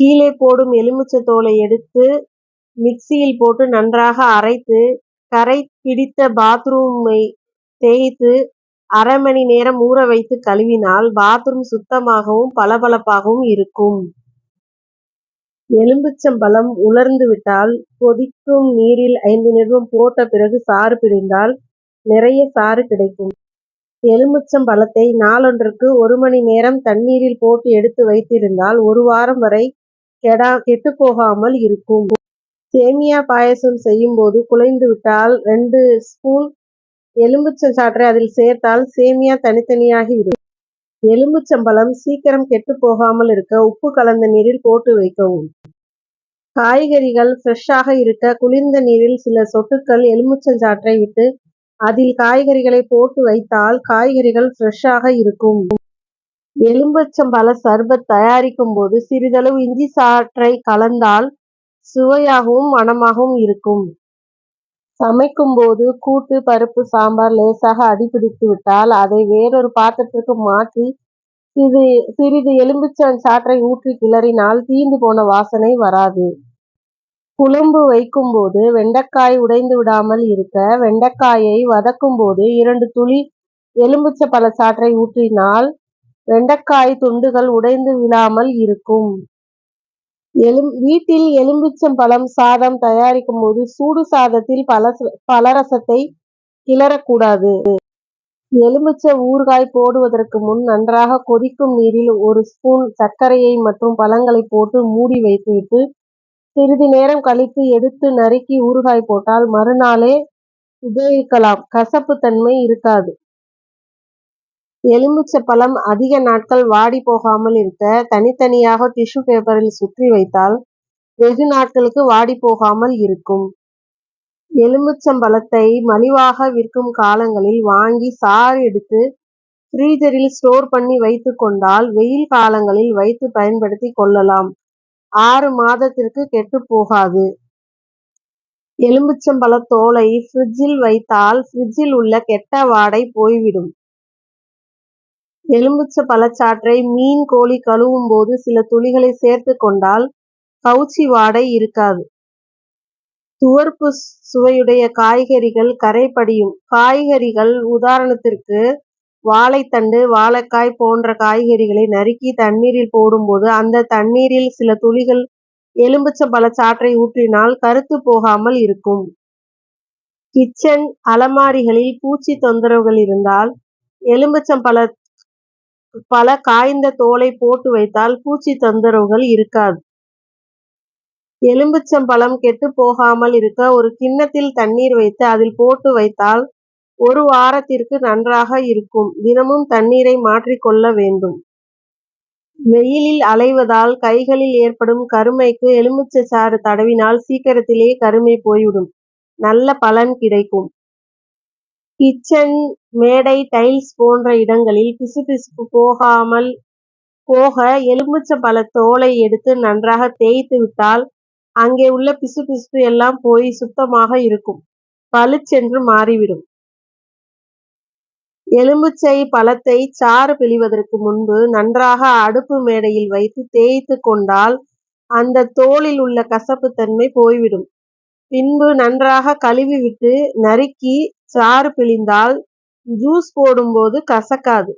கீழே போடும் எலுமிச்சை தோலை எடுத்து மிக்சியில் போட்டு நன்றாக அரைத்து கரை பிடித்த பாத்ரூமை தேய்த்து அரை மணி நேரம் ஊற வைத்து கழுவினால் பாத்ரூம் சுத்தமாகவும் பளபளப்பாகவும் இருக்கும். எலுமிச்சம்பழம் உலர்ந்து விட்டால் கொதிக்கும் நீரில் ஐந்து நிமிடம் போட்ட பிறகு சாறு பிடிந்தால் நிறைய சாறு கிடைக்கும். எலுமிச்சம் பழத்தை நாளொன்றுக்கு ஒரு மணி நேரம் தண்ணீரில் போட்டு எடுத்து வைத்திருந்தால் ஒரு வாரம் வரை கெடா கெட்டு போகாமல் இருக்கும். சேமியா பாயசம் செய்யும் போது குலைந்து விட்டால் ரெண்டு ஸ்பூன் எலுமிச்சம் சாற்றை அதில் சேர்த்தால் சேமியா தனித்தனியாகிவிடும். எலும்புச்சம்பழம் சீக்கிரம் கெட்டு போகாமல் இருக்க உப்பு கலந்த நீரில் போட்டு வைக்கவும். காய்கறிகள் ஃப்ரெஷ்ஷாக இருக்க குளிர்ந்த நீரில் சில சொட்டுக்கள் எலுமிச்சஞ்சாற்றை விட்டு அதில் காய்கறிகளை போட்டு வைத்தால் காய்கறிகள் ஃப்ரெஷ்ஷாக இருக்கும். எலும்பச்சம்பழ சர்பத் தயாரிக்கும் போது சிறிதளவு இஞ்சி சாற்றை கலந்தால் சுவையாகவும் மணமாகவும் இருக்கும். சமைக்கும் போது கூட்டு பருப்பு சாம்பார் லேசாக அடிபிடித்து விட்டால் அதை வேறொரு பாத்திரத்திற்கு மாற்றி சிறிது சிறிது எலும்பிச்சம் சாற்றை ஊற்றி கிளறினால் தீந்து போன வாசனை வராது. குழம்பு வைக்கும் போது வெண்டைக்காய் உடைந்து விடாமல் இருக்க வெண்டைக்காயை வதக்கும் போது இரண்டு துளி எலும்பிச்சம்பழ சாற்றை ஊற்றினால் வெண்டைக்காய் துண்டுகள் உடைந்து விழாமல் இருக்கும். எலும் வீட்டில் எலும்பிச்சம் பழம் சாதம் தயாரிக்கும் போது சூடு சாதத்தில் பல பலரசத்தை கிளறக்கூடாது. எலுமிச்சை ஊறுகாய் போடுவதற்கு முன் நன்றாக கொதிக்கும் நீரில் ஒரு ஸ்பூன் சர்க்கரையை மற்றும் பழங்களை போட்டு மூடி வைத்துவிட்டு சிறிது நேரம் கழித்து எடுத்து நறுக்கி ஊறுகாய் போட்டால் மறுநாளே உபயோகிக்கலாம். கசப்பு தன்மை இருக்காது. எலுமிச்சை பழம் அதிக நாட்கள் வாடி போகாமல் இருக்க தனித்தனியாக டிஷ்யூ பேப்பரில் சுற்றி வைத்தால் வெகு நாட்களுக்கு வாடி போகாமல் இருக்கும். எலுமிச்சம்பழத்தை மலிவாக விற்கும் காலங்களில் வாங்கி சாறு எடுத்து ஃப்ரீஜரில் ஸ்டோர் பண்ணி வைத்து கொண்டால் வெயில் காலங்களில் வைத்து பயன்படுத்தி கொள்ளலாம். ஆறு மாதத்திற்கு கெட்டு போகாது. எலுமிச்சம்பழ தோலை ஃப்ரிட்ஜில் வைத்தால் ஃப்ரிட்ஜில் உள்ள கெட்ட வாடை போய்விடும். எலுமிச்சை பழச்சாற்றை மீன் கோழி கழுவும் போது சில துளிகளை சேர்த்து கொண்டால் கவுச்சி வாடை இருக்காது. துவர்ப்பு சுவையுடைய காய்கறிகள் கரை படியும் காய்கறிகள் உதாரணத்திற்கு வாழைத்தண்டு வாழைக்காய் போன்ற காய்கறிகளை நறுக்கி தண்ணீரில் போடும்போது அந்த தண்ணீரில் சில துளிகள் எலுமிச்சம்பழ பழச்சாற்றை ஊற்றினால் கருத்து போகாமல் இருக்கும். கிச்சன் அலமாரிகளில் பூச்சி தொந்தரவுகள் இருந்தால் எலுமிச்சம்பழ பல காய்ந்த தோலை போட்டு வைத்தால் பூச்சி தொந்தரவுகள் இருக்காது. எலும்பிச்சம்பழம் கெட்டு போகாமல் இருக்க ஒரு கிண்ணத்தில் தண்ணீர் வைத்து அதில் போட்டு வைத்தால் ஒரு வாரத்திற்கு நன்றாக இருக்கும். தினமும் தண்ணீரை மாற்றிக்கொள்ள வேண்டும். வெயிலில் அலைவதால் கைகளில் ஏற்படும் கருமைக்கு எலுமிச்சை சாறு தடவினால் சீக்கிரத்திலே கருமை போய்விடும். நல்ல பலன் கிடைக்கும். கிச்சன் மேடை டைல்ஸ் போன்ற இடங்களில் பிசுபிசுப்பு போகாமல் போக எலுமிச்சம்பழ தோலை எடுத்து நன்றாக தேய்த்து விட்டால் அங்கே உள்ள பிசுபிசுப்பு எல்லாம் போய் சுத்தமாக இருக்கும். பளிச்சென்று மாறிவிடும். எலுமிச்சை பழத்தை சாறு பிழிவதற்கு முன்பு நன்றாக அடுப்பு மேடையில் வைத்து தேய்த்து கொண்டால் அந்த தோலில் உள்ள கசப்பு தன்மை போய்விடும். பின்பு நன்றாக கழுவி விட்டு நறுக்கி சாறு பிழிந்தால் ஜூஸ் போடும்போது கசக்காது.